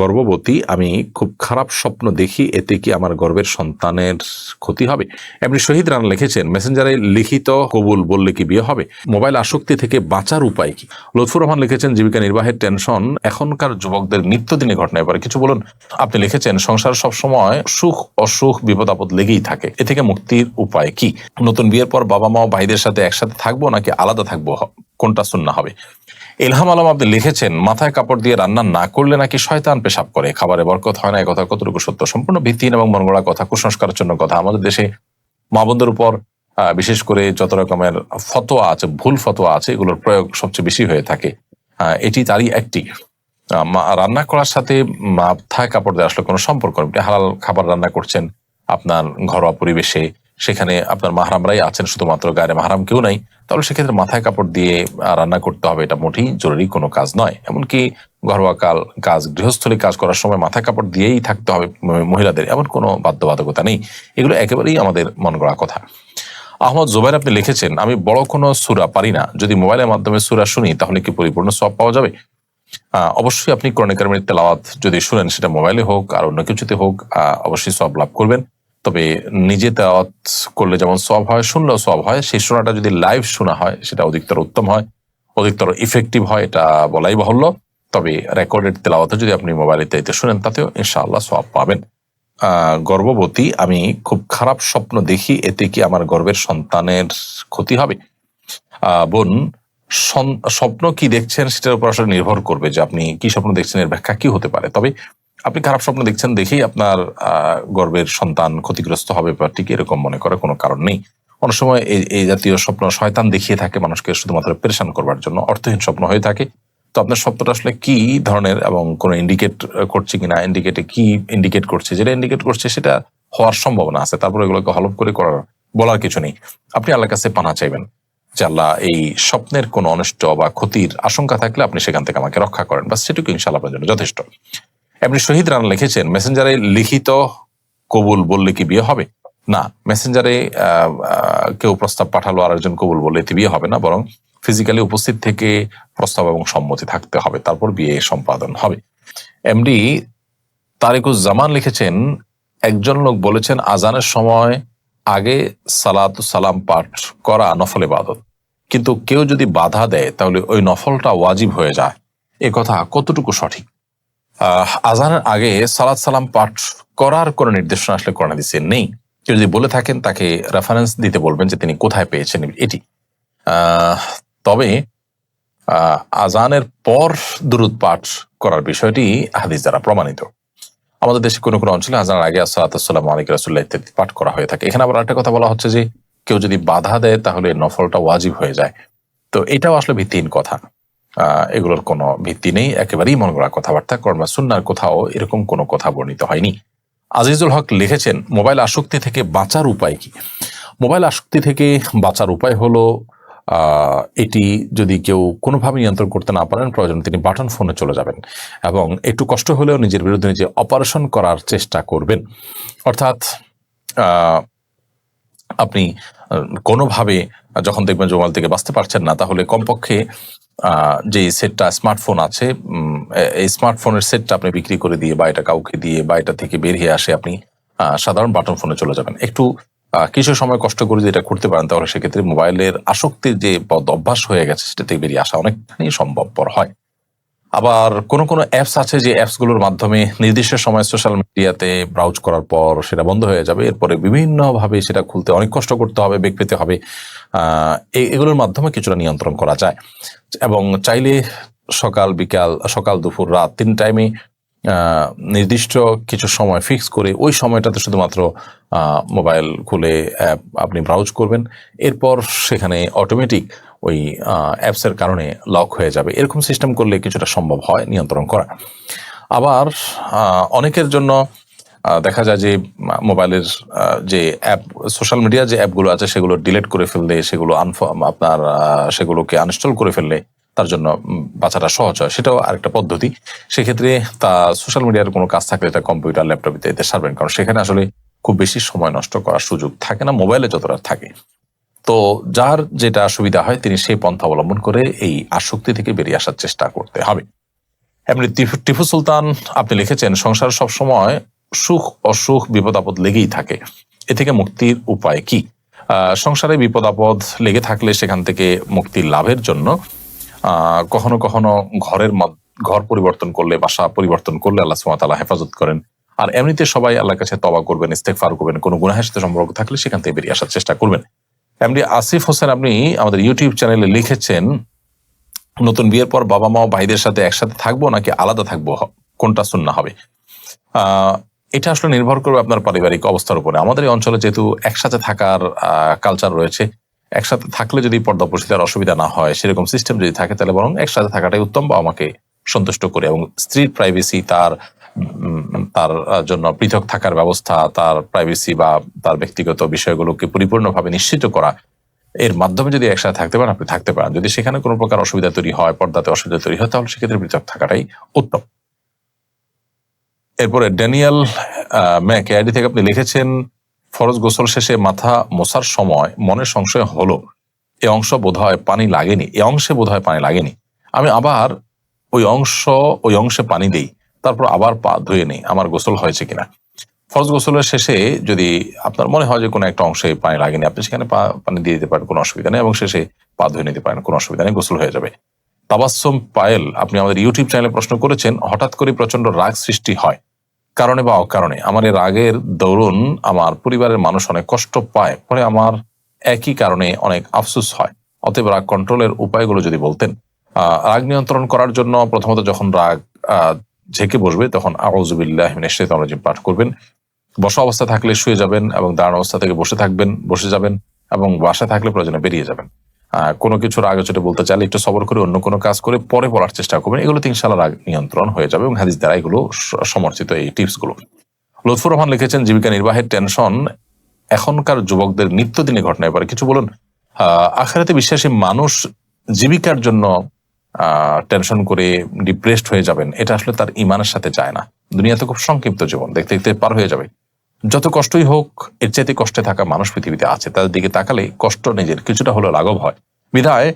গর্ভবতী, আমি খুব খারাপ স্বপ্ন দেখি এতে কি আমার গর্বের সন্তানের ক্ষতি হবে? এমনি শহীদ রানা লিখেছেন, মেসেঞ্জারে লিখিত কবুল বললে কি বিয়ে হবে? মোবাইল আসক্তি থেকে বাঁচার উপায় কি? লুৎফুর রহমান লিখেছেন, জীবিকা নির্বাহের টেনশন এখনকার যুবকদের নিত্যদিনে ঘটনায় পারে কিছু বলুন, আপনি লিখেছেন, সংসার সবসময় সুখ, অসুখ, বিপদ, আপদ লেগেই থাকে। এ থেকে মুক্তির উপায় কি? নতুন বিয়ের পর বাবা মা ভাইদের সাথে একসাথে থাকব নাকি আলাদা থাকব কোনটা শুননা হবে? এলহাম আলম আপনি লিখেছেন, মাথায় কাপড় দিয়ে রান্না না করলে নাকি শয়তান পেশাব করে। খাবারে বরকত হয় না কথা কতটুকু সত্য? সম্পূর্ণ ভিত্তিহীন এবং মনগড়া কথা, কুসংস্কারের জন্য কথা। আমাদের দেশে মা বোনদের উপর বিশেষ করে যত রকমের ফতোয়া আছে, ভুল ফতোয়া আছে, এগুলোর প্রয়োগ সবচেয়ে বেশি হয়ে থাকে। এটি তারই একটি। রান্না করার সাথে মাথায় কাপড় দেওয়া আসলে কোনো সম্পর্ক নেই। হালাল খাবার রান্না করছেন আপনার ঘরোয়া পরিবেশে সেখানে আপনার মাহারামরাই আছেন, শুধুমাত্র গায়ে মাহারাম কেউ নাই। তাহলে সেক্ষেত্রে মাথায় কাপড় দিয়ে রান্না করতে হবে, এটা মোটেই জরুরি কোনো কাজ নয়। এমনকি ঘরোয়া কাল, কাজ, গৃহস্থলী কাজ করার সময় মাথায় কাপড় দিয়েই থাকতে হবে মহিলাদের। এমন কোনো বাধ্যবাধকতা নেই। এগুলো একেবারেই আমাদের মন গড়া কথা। আহমদ জোবাইর আপনি লিখেছেন, আমি বড় কোনো সুরা পারি না। যদি মোবাইলের মাধ্যমে সুরা শুনি, তাহলে কি পরিপূর্ণ সব পাওয়া যাবে? অবশ্যই আপনি ক্রনিকারমের তেলাওয়াত যদি শুনেন, সেটা মোবাইলে হোক আর অন্য কিছুতে হোক অবশ্যই সব লাভ করবেন। তবে নিজে তেলাওয়াত করলে যেমন সব হয়, শুনলেও সব হয়। সেই শোনাটা যদি লাইভ শোনা হয়, সেটা অধিকতর উত্তম হয়, অধিকতর ইফেক্টিভ হয়, এটা বলাই বাহুল্য। তবে রেকর্ডেড তেলাওয়াত যদি আপনি মোবাইলে তাইতে শুনেন, তাতেও ইনশাআল্লাহ সব পাবেন। গর্ভবতী, আমি খুব খারাপ স্বপ্ন দেখি, এতে কি আমার গর্বের সন্তানের ক্ষতি হবে? বোন স্বপ্ন কি দেখছেন, সেটার উপর আসলে নির্ভর করবে যে আপনি কি স্বপ্ন দেখছেন, এর ব্যাখ্যা কি হতে পারে? তবে আপনি খারাপ স্বপ্ন দেখছেন দেখেই আপনার আহ, গর্ভের সন্তান ক্ষতিগ্রস্ত হবে বা ঠিক এরকম মনে করার কোনো কারণ নেই। অনেক সময় এই এই জাতীয় স্বপ্ন শয়তান দেখিয়ে থাকে মানুষকে শুধুমাত্র পেরেশান করবার জন্য অর্থহীন স্বপ্ন হয়ে থাকে। তো আপনার স্বপ্নটা আসলে কি ধরনের এবং কোনো ইন্ডিকেট করছে কিনা ইন্ডিকেটে কি ইন্ডিকেট করছে যেটা ইন্ডিকেট করছে সেটা হওয়ার সম্ভাবনা আছে তারপর এগুলোকে হলপ করে করার বলার কিছু নেই। আপনি আল্লাহর কাছে পানা চাইবেন যে আল্লাহ এই স্বপ্নের কোনো অনিষ্ট বা ক্ষতির আশঙ্কা থাকলে আপনি সেখান থেকে আমাকে রক্ষা করেন। বা সেটুকু ইনশাল্লাহ আপনার জন্য যথেষ্ট। এমনি শহীদ রানা লিখেছেন মেসেঞ্জারে লিখিত কবুল বললে কি বিয়ে হবে? না মেসেঞ্জারে কেউ প্রস্তাব পাঠালো আর একজন কবুল বললে এতে বিয়ে হবে না, বরং ফিজিক্যালি উপস্থিত থেকে প্রস্তাব এবং সম্মতি থাকতে হবে, তারপর বিয়ে সম্পাদন হবে। এমডি তারিকুজ্জামান লিখেছেন, একজন লোক বলেছেন, আজানের সময় আগে সালাত সালাম পাঠ করা নফল ইবাদত। কিন্তু কেউ যদি বাধা দেয়, তাহলে ওই নফলটা ওয়াজিব হয়ে যায়। এ কথা কতটুকু সঠিক? আজানের আগে সালাত সালাম পাঠ করার কোনো নির্দেশনা আসলে কোরআন হাদিসে নেই। কেউ যদি বলে থাকেন, তাকে রেফারেন্স দিতে বলবেন যে তিনি কোথায় পেয়েছেন এটি। তবে আজানের পর দুরুদ পাঠ করার বিষয়টি হাদিস দ্বারা প্রমাণিত। আমাদের দেশে কোনো কোনো অঞ্চলে আজানের আগে আসসালাম আলিক রাসুল্লাহ ইত্যাদি পাঠ করা হয়ে থাকে। এখানে আবার একটা কথা বলা হচ্ছে যে, কেউ যদি বাধা দেয়, তাহলে নফলটা ওয়াজিব হয়ে যায়। তো এটাও আসলে ভিত্তিহীন কথা। এগুলোর কোনো ভিত্তি নেই। একেবারেই মন গড়া কথাবার্তা কর্মা সুন্নার কোথাও এরকম কোনো কথা বর্ণিত হয়নি। আজিজুল হক লিখেছেন, মোবাইল আসক্তি থেকে বাঁচার উপায় কি? মোবাইল আসক্তি থেকে বাঁচার উপায় হলো এটি যদি কেউ কোনোভাবে নিয়ন্ত্রণ করতে না পারেন, প্রয়োজন তিনি বাটন ফোনে চলে যাবেন এবং একটু কষ্ট হলেও নিজের বিরুদ্ধে নিজে অপারেশন করার চেষ্টা করবেন। অর্থাৎ আপনি কোনোভাবে যখন দেখবেন মোবাইল থেকে বাঁচতে পারছেন না, তাহলে কমপক্ষে যে সেটটা স্মার্টফোন আছে এই স্মার্টফোনের সেটটা আপনি বিক্রি করে দিয়ে বা এটা কাউকে দিয়ে বা এটা থেকে বেরিয়ে আসে আপনি সাধারণ বাটন ফোনে চলে যাবেন। একটু কিছু সময় কষ্ট করে যদি এটা করতে পারেন, তাহলে সেক্ষেত্রে মোবাইলের আসক্তির যে বদ অভ্যাস হয়ে গেছে, সেটা থেকে বেরিয়ে আসা অনেকখানি সম্ভবপর হয়। আবার কোনো কোনো অ্যাপস আছে যে অ্যাপসগুলোর মাধ্যমে নির্দিষ্ট সময় সোশ্যাল মিডিয়াতে ব্রাউজ করার পর সেটা বন্ধ হয়ে যাবে। এরপরে বিভিন্নভাবে সেটা খুলতে অনেক কষ্ট করতে হবে, বেগ পেতে হবে। এগুলোর মাধ্যমে কিছুটা নিয়ন্ত্রণ করা যায়। এবং চাইলে সকাল, বিকাল, সকাল, দুপুর, রাত তিন টাইমে নির্দিষ্ট কিছু সময় ফিক্স করে ওই সময়টাতে শুধুমাত্র মোবাইল খুলে অ্যাপ আপনি ব্রাউজ করবেন। এরপর সেখানে অটোমেটিক ওই অ্যাপসের কারণে লক হয়ে যাবে। এরকম সিস্টেম করলে কিছুটা সম্ভব হয় নিয়ন্ত্রণ করা। আবার অনেকের জন্য দেখা যায় যে, মোবাইলের যে অ্যাপ সোশ্যাল মিডিয়া যে অ্যাপগুলো আছে সেগুলো ডিলিট করে ফেললে, সেগুলো আনফ- আপনার সেগুলোকে আনস্টল করে ফেললে তার জন্য বাঁচাটা সহজ হয়। সেটাও আরেকটা পদ্ধতি। সেক্ষেত্রে তা সোশ্যাল মিডিয়ার কোনো কাজ থাকলে এটা কম্পিউটার, ল্যাপটপ ইত্যাদিতে সারবেন। কারণ সেখানে আসলে খুব বেশি সময় নষ্ট করার সুযোগ থাকে না, মোবাইলে যতটা থাকে। তো যার যেটা সুবিধা হয়, তিনি সেই পন্থা অবলম্বন করে এই আসক্তি থেকে বেরিয়ে আসার চেষ্টা করতে হবে। এমনি টিফু সুলতান, আপনি লিখেছেন, সংসার সবসময় সুখ, অসুখ বিপদ আপদ লেগেই থাকে। এ থেকে মুক্তির উপায় কি? সংসারে বিপদ আপদ লেগে থাকলে সেখান থেকে মুক্তি লাভের জন্য কখনো কখনো ঘরের ঘর পরিবর্তন করলে, বাসা পরিবর্তন করলে আল্লাহ সুমাতালা হেফাজত করেন। আর এমনিতে সবাই আল্লাহর কাছে তবা করবেন ইস্তেকফার করবেন, কোনো গুনাহের সাথে সম্পর্ক থাকলে সেখান থেকে বেরিয়ে আসার চেষ্টা করবেন। এমনি আসিফ হোসেন, আপনি আমাদের ইউটিউব চ্যানেলে লিখেছেন, নতুন বিয়ের পর বাবা মা ভাইদের সাথে একসাথে থাকব নাকি আলাদা থাকব? কোনটা সুন্না হবে? এটা আসলে নির্ভর করবে আপনার পারিবারিক অবস্থার উপরে। আমাদের এই অঞ্চলে যেহেতু একসাথে থাকার কালচার রয়েছে একসাথে থাকলে যদি পর্দা পরিস্থিতির অসুবিধা না হয়, সেরকম সিস্টেম যদি থাকে, তাহলে বরং একসাথে থাকাটাই উত্তম বা আমাকে সন্তুষ্ট করে এবং স্ত্রীর প্রাইভেসি তার তার জন্য পৃথক থাকার ব্যবস্থা, তার প্রাইভেসি বা তার ব্যক্তিগত বিষয়গুলোকে পরিপূর্ণভাবে নিশ্চিত করা, এর মাধ্যমে যদি একসাথে থাকতে পারেন, আপনি থাকতে পারেন। যদি সেখানে কোনো প্রকার অসুবিধা তৈরি হয়, পর্দাতে অসুবিধা তৈরি হয়, তাহলে সেক্ষেত্রে পৃথক থাকাটাই উত্তম। এরপরে ড্যানিয়েল ম্যাক আইডি থেকে আপনি লিখেছেন ফরজ গোসল শেষে মাথা মোছার সময় মনে সংশয় হলো। এ অংশ বোধহয় পানি লাগেনি। এ অংশে বোধহয় পানি লাগেনি। আমি আবার ওই অংশ, ওই অংশে পানি দেই, তারপর আবার পা ধুয়ে নিই। আমার গোসল হয়েছে কিনা? ফরজ গোসলের শেষে যদি আপনার মনে হয় যে কোনো একটা অংশে পানি লাগেনি, আপনি সেখানে পা, পানি দিয়ে দিতে পারেন, কোনো অসুবিধা নেই এবং শেষে পা ধুয়ে নিতে পারেন, কোনো অসুবিধা নেই, গোসল হয়ে যাবে। তাবাসম পায়েল, আপনি আমাদের ইউটিউব চ্যানেলে প্রশ্ন করেছেন, হঠাৎ করে প্রচণ্ড রাগ সৃষ্টি হয়। কারণে বা অকারণে আমার এই রাগের দরুন আমার পরিবারের মানুষ অনেক কষ্ট পায়। পরে আমার একই কারণে অনেক আফসোস হয়। অতএব রাগ কন্ট্রোলের উপায়গুলো যদি বলতেন রাগ নিয়ন্ত্রণ করার জন্য প্রথমত যখন রাগ ঝেঁকে বসবে তখন আউজুবিল্লাহ রাজিম পাঠ করবেন। বসা অবস্থা থাকলে শুয়ে যাবেন এবং দাঁড়ানো অবস্থা থেকে বসে থাকবেন, বসে যাবেন এবং বাসা থাকলে প্রয়োজনে বেরিয়ে যাবেন। কোনো কিছুর আগে চটে বলতে চাইলে একটু সবর করে অন্য কোনো কাজ করে পরে বলার চেষ্টা করবেন। এগুলো তিন সালের নিয়ন্ত্রণ হয়ে যাবে এবং হাদিস দ্বারা এগুলো সমর্থিত এই টিপসগুলো লুৎফুর রহমান লিখেছেন, জীবিকা নির্বাহের টেনশন এখনকার যুবকদের নিত্যদিনে ঘটনা। এবারে কিছু বলুন আখেরাতে বিশ্বাসী মানুষ জীবিকার জন্য টেনশন করে ডিপ্রেসড হয়ে যাবেন। এটা আসলে তার ইমানের সাথে যায় না। দুনিয়াতে খুব সংক্ষিপ্ত জীবন, দেখতে দেখতে পার হয়ে যাবে। যত কষ্টই হোক, এর চাইতে কষ্টে থাকা মানুষ পৃথিবীতে আছে, তাদের দিকে তাকালে কষ্ট নিজের, কিছুটা হলো লাঘব হয়। বিধায়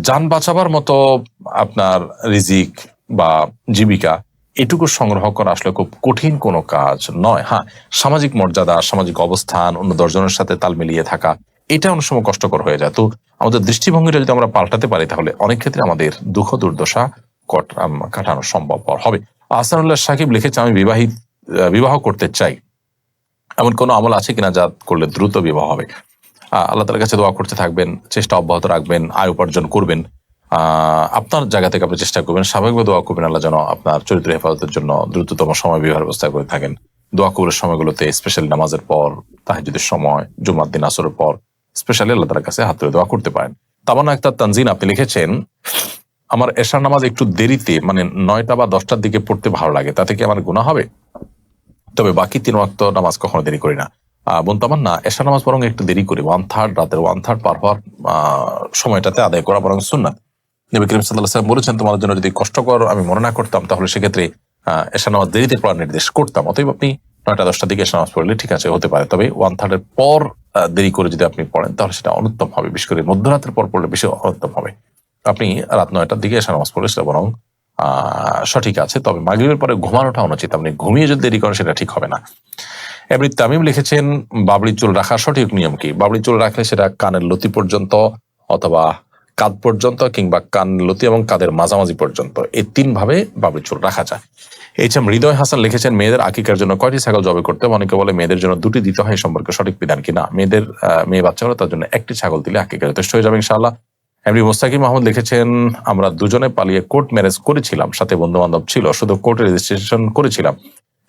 যান বাঁচাবার মতো আপনার রিজিক বা জীবিকা এটুকু সংগ্রহ করা আসলে খুব কঠিন কোনো কাজ নয়। হ্যাঁ সামাজিক মর্যাদা, সামাজিক অবস্থান, অন্য দশজনের সাথে তাল মিলিয়ে থাকা, এটা অনেক সময় কষ্টকর হয়ে যায়। তো আমাদের দৃষ্টিভঙ্গিটা যদি আমরা পাল্টাতে পারি, তাহলে অনেক ক্ষেত্রে আমাদের দুঃখ দুর্দশা কট- কাটানো সম্ভবপর হবে। আহসানুল্লাহ সাকিব লিখেছে আমি বিবাহিত বিবাহ করতে চাই। এমন কোনো আমল আছে কিনা যা করলে দ্রুত বিবাহ হবে? আল্লাহ তালার কাছে দোয়া করতে থাকবেন, চেষ্টা অব্যাহত রাখবেন, আয় উপার্জন করবেন। আপনার জায়গা থেকে আপনি চেষ্টা করবেন, স্বাভাবিকভাবে দোয়া করবেন আল্লাহ যেন আপনার চরিত্র হেফাজতের জন্য দ্রুততম সময় বিবাহ ব্যবস্থা করে থাকেন। দোয়া কবুলের সময়গুলোতে স্পেশালি নামাজের পর তাহাজুদের সময়, জুমার দিন আসরের পর স্পেশালি আল্লাহ তালার কাছে হাত তুলে দোয়া করতে পারেন। তামান্না আক্তার তানজিন আপনি লিখেছেন, আমার এশার নামাজ একটু দেরিতে মানে নয়টা বা দশটার দিকে পড়তে ভালো লাগে, তাতে কি আমার গুণা হবে? তবে বাকি তিন ওয়াক্ত নামাজ কখনো দেরি করি না। বোন তামান্না, এশার নামাজ বরং একটু দেরি করি। ওয়ান থার্ড, রাতের ওয়ান থার্ড পার হওয়ার সময়টাতে আদায় করা বরং সুন্নাত। নবী করিম সাল্লাহ সাল্লাম বলেছেন, তোমাদের জন্য যদি কষ্টকর আমি মনে না করতাম, তাহলে সেক্ষেত্রে এশা নামাজ দেরিতে পড়ার নির্দেশ করতাম। অতএব আপনি নয়টা দশটার দিকে এশা নামাজ পড়লে ঠিক আছে, হতে পারে। তবে ওয়ান থার্ডের পর দেরি করে যদি আপনি পড়েন, তাহলে সেটা অনুত্তম হবে। বিশেষ করে মধ্যরাতের পর পড়লে বেশি অনুত্তম হবে। আপনি রাত নয়টার দিকে এশা নামাজ পড়লে সেটা বরং সঠিক আছে। তবে মাগরিবের পরে ঘুমানোটা অনুচিত। আপনি ঘুমিয়ে যদি দেরি করেন, সেটা ঠিক হবে না। এমনি তামিম লিখেছেন, বাবলি চুল রাখার সঠিক নিয়ম কি? বাবলি চুল রাখলে সেটা কানের লতি পর্যন্ত অথবা কাঁধ পর্যন্ত কিংবা কান লতি এবং কাদের মাঝামাঝি পর্যন্ত। এই তিন ভাবে বাবলি চুল রাখা যায়। এইচএম হৃদয় হাসান লিখেছেন, মেয়েদের আকিকার জন্য কয়টি ছাগল জবে করতে? অনেকে বলে, মেয়েদের জন্য দুটি দিতে হয় সম্পর্কে সঠিক বিধান কিনা মেয়েদের মেয়ে বাচ্চা হলে তার জন্য একটি ছাগল দিলে আকিকা যথেষ্ট হয়ে যাবে ইনশাআল্লাহ। এমনি মোস্তাকিম মাহমুদ লিখেছেন, আমরা দুজনে পালিয়ে কোর্ট ম্যারেজ করেছিলাম। সাথে বন্ধু বান্ধব ছিল, শুধু কোর্টে রেজিস্ট্রেশন করেছিলাম।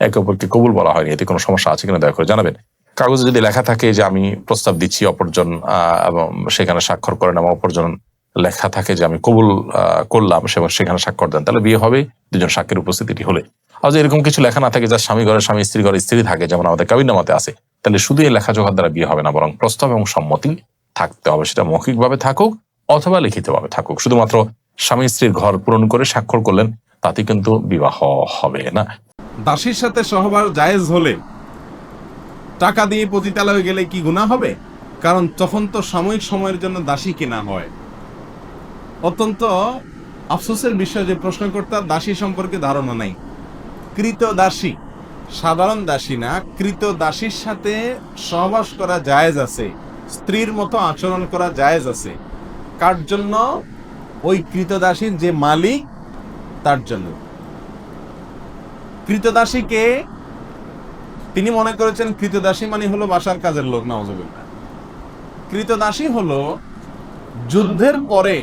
একে অপরকে কবুল বলা হয়নি। এতে কোনো সমস্যা আছে কিনা দয়া করে জানাবেন। কাগজে যদি লেখা থাকে যে আমি প্রস্তাব দিচ্ছি অপরজন এবং সেখানে স্বাক্ষর করেন এবং অপরজন লেখা থাকে যে আমি কবুল করলাম সেখানে স্বাক্ষর দেন, তাহলে বিয়ে হবে। দুজন সাক্ষীর উপস্থিতিটি হলে। আর যদি এরকম কিছু লেখা না থাকে যা স্বামী ঘরে স্বামী, স্ত্রী ঘরে স্ত্রী থাকে, যেমন আমাদের কাবিনামাতে আছে, তাহলে শুধু এই লেখাজোখার দ্বারা বিয়ে হবে না, বরং প্রস্তাব এবং সম্মতি থাকতে হবে। সেটা মৌখিকভাবে থাকুক অথবা লিখিতভাবে থাকুক। শুধুমাত্র স্বামী স্ত্রীর ঘর পূরণ করে স্বাক্ষর করলেন, তাতে কিন্তু বিবাহ হবে না। দাসীর সাথে সহবাস জায়েজ হলে টাকা দিয়ে পতিতালয়ে গেলে কি গুনাহ হবে? কারণ তখন তো সাময়িক সময়ের জন্য দাসী কেনা হয়। অত্যন্ত আফসোসের বিষয় যে প্রশ্নকর্তার দাসী সম্পর্কে ধারণা নাই। কৃত দাসী, সাধারণ দাসী না, কৃত দাসীর সাথে সহবাস করা জায়েজ আছে। স্ত্রীর মতো আচরণ করা জায়েজ আছে। কার জন্য? ওই কৃতদাসীর যে মালিক, তার জন্য। কৃতদাসীকে তিনি মনে করেছেন কৃতদাসী মানে হলো বাসার কাজের লোক নওয়াজবিল্লাহ কৃতদাসী হলো যুদ্ধের পরে,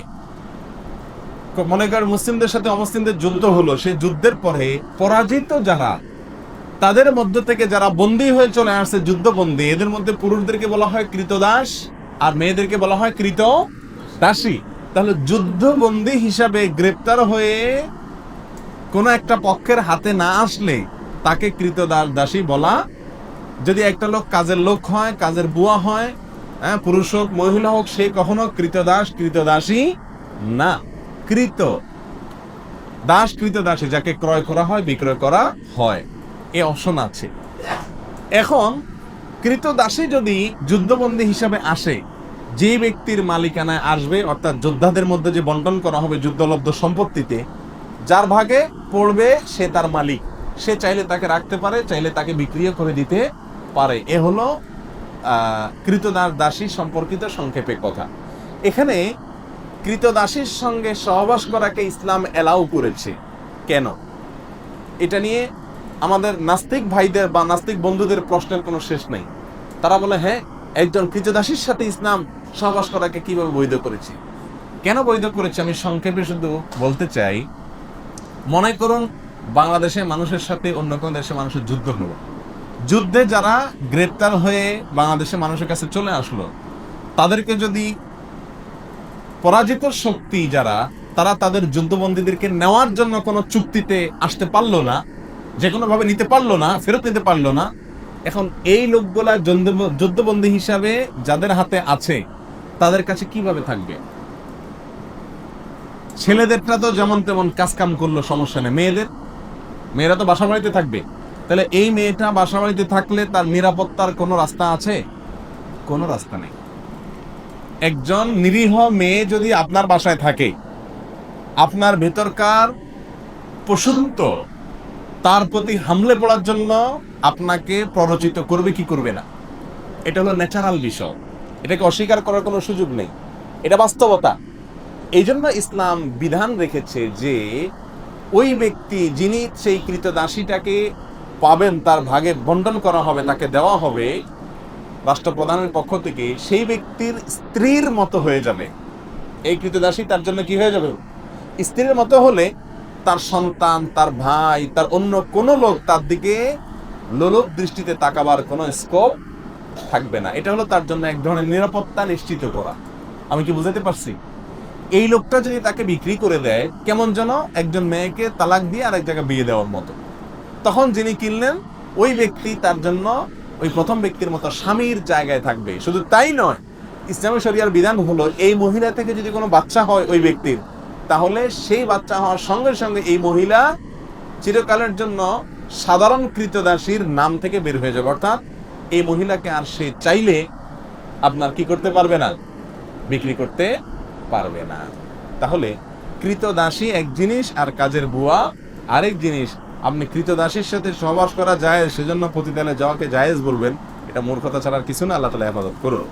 মনে কর মুসলিমদের সাথে অমুসলিমদের যুদ্ধ হলো, সেই যুদ্ধের পরে পরাজিত যারা, তাদের মধ্য থেকে যারা বন্দী হয়ে চলে আসছে যুদ্ধবন্দী, এদের মধ্যে পুরুষদেরকে বলা হয় কৃতদাস আর মেয়েদেরকে বলা হয় কৃত দাসী, তাহলে যুদ্ধবন্দী হিসাবে গ্রেপ্তার হয়ে কোনো একটা পক্ষের হাতে না আসলে তাকে কৃতদাস দাসী বলা। যদি একটা লোক কাজের লোক হয়, কাজের বুয়া হয় হ্যাঁ পুরুষ হোক, মহিলা হোক, সে কখনো কৃতদাস কৃতদাসী না। কৃত দাস কৃতদাসী যাকে ক্রয় করা হয়, বিক্রয় করা হয়। এ অপশন আছে। এখন কৃতদাসী যদি যুদ্ধবন্দী হিসাবে আসে যে ব্যক্তির মালিকানায় আসবে, অর্থাৎ যোদ্ধাদের মধ্যে যে বন্টন করা হবে যুদ্ধলব্ধ সম্পত্তিতে, যার ভাগে পড়বে সে তার মালিক। সে চাইলে তাকে রাখতে পারে, চাইলে তাকে বিক্রিও করে দিতে পারে। এ হলো কৃতদাস দাসী সম্পর্কিত সংক্ষেপে কথা। এখানে কৃতদাসীর সঙ্গে সহবাস করাকে ইসলাম এলাও করেছে। কেন? এটা নিয়ে আমাদের নাস্তিক ভাইদের বা নাস্তিক বন্ধুদের প্রশ্নের কোনো শেষ নেই। তারা বলে হ্যাঁ একজন কৃতদাসীর সাথে ইসলাম সহবাস করাকে কীভাবে বৈধ করেছি? কেন বৈধ করেছি? আমি সংক্ষেপে শুধু বলতে চাই, মনে করুন বাংলাদেশে মানুষের সাথে অন্য কোনো দেশের মানুষের যুদ্ধ হলো। যুদ্ধে যারা গ্রেপ্তার হয়ে বাংলাদেশে মানুষের কাছে চলে আসলো, তাদেরকে যদি পরাজিত শক্তি যারা, তারা তাদের যুদ্ধবন্দীদেরকে নেওয়ার জন্য কোনো চুক্তিতে আসতে পারল না, যে কোনোভাবে নিতে পারল না, ফেরত নিতে পারল না, এখন এই লোকগুলা যুদ্ধ- যুদ্ধবন্দী হিসাবে যাদের হাতে আছে তাদের কাছে কীভাবে থাকবে? ছেলেদেরটা তো যেমন তেমন কাজ কাম করল, সমস্যা নেই। মেয়েদের? মেয়েরা তো বাসা বাড়িতে থাকবে। তাহলে এই মেয়েটা বাসা বাড়িতে থাকলে তার নিরাপত্তার কোনো রাস্তা আছে? কোনো রাস্তা নেই। একজন নিরীহ মেয়ে যদি আপনার বাসায় থাকে, আপনার ভেতরকার পশুত্ব তার প্রতি হামলে পড়ার জন্য আপনাকে প্ররোচিত করবে কি করবে না? এটা হলো ন্যাচারাল বিষয়। এটাকে অস্বীকার করার কোনো সুযোগ নেই। এটা বাস্তবতা। এই জন্য ইসলাম বিধান রেখেছে যে, ওই ব্যক্তি যিনি সেই কৃতদাসীটাকে পাবেন, তার ভাগে বন্টন করা হবে, তাকে দেওয়া হবে, রাষ্ট্রপ্রধানের পক্ষ থেকে, সেই ব্যক্তির স্ত্রীর মতো হয়ে যাবে। এই কৃতদাসী তার জন্য কি হয়ে যাবে? স্ত্রীর মতো হলে তার সন্তান, তার ভাই, তার অন্য কোনো লোক তার দিকে লোলক দৃষ্টিতে তাকাবার কোনো স্কোপ থাকবে না। এটা হলো তার জন্য এক ধরনের নিরাপত্তা নিশ্চিত করা। আমি কি বুঝাতে পারছি? এই লোকটা যদি তাকে বিক্রি করে দেয়, কেমন যেন একজন মেয়েকে তালাক দিয়ে আরেক জায়গায় বিয়ে দেওয়ার মতো। তখন যিনি কিনলেন, ওই ব্যক্তি তার জন্য ওই প্রথম ব্যক্তির মতো স্বামীর জায়গায় থাকবে। শুধু তাই নয়, ইসলামী শরিয়ার বিধান হলো, এই মহিলা থেকে যদি কোনো বাচ্চা হয় ওই ব্যক্তির, তাহলে সেই বাচ্চা হওয়ার সঙ্গে সঙ্গে এই মহিলা চিরকালের জন্য সাধারণ কৃতদাসীর নাম থেকে বের হয়ে যাবে। অর্থাৎ এই মহিলাকে আর সে চাইলে আপনার কি করতে পারবে না? বিক্রি করতে পারবে না। তাহলে কৃতদাসী এক জিনিস আর কাজের বুয়া আরেক জিনিস। আপনি কৃতদাসীর সাথে সহবাস করা যায়, সেজন্য প্রতিদানে যাওয়াকে জায়েজ বলবেন। এটা মূর্খতা ছাড়ার কিছু না, আল্লাহ তালা হেফাজত করুন।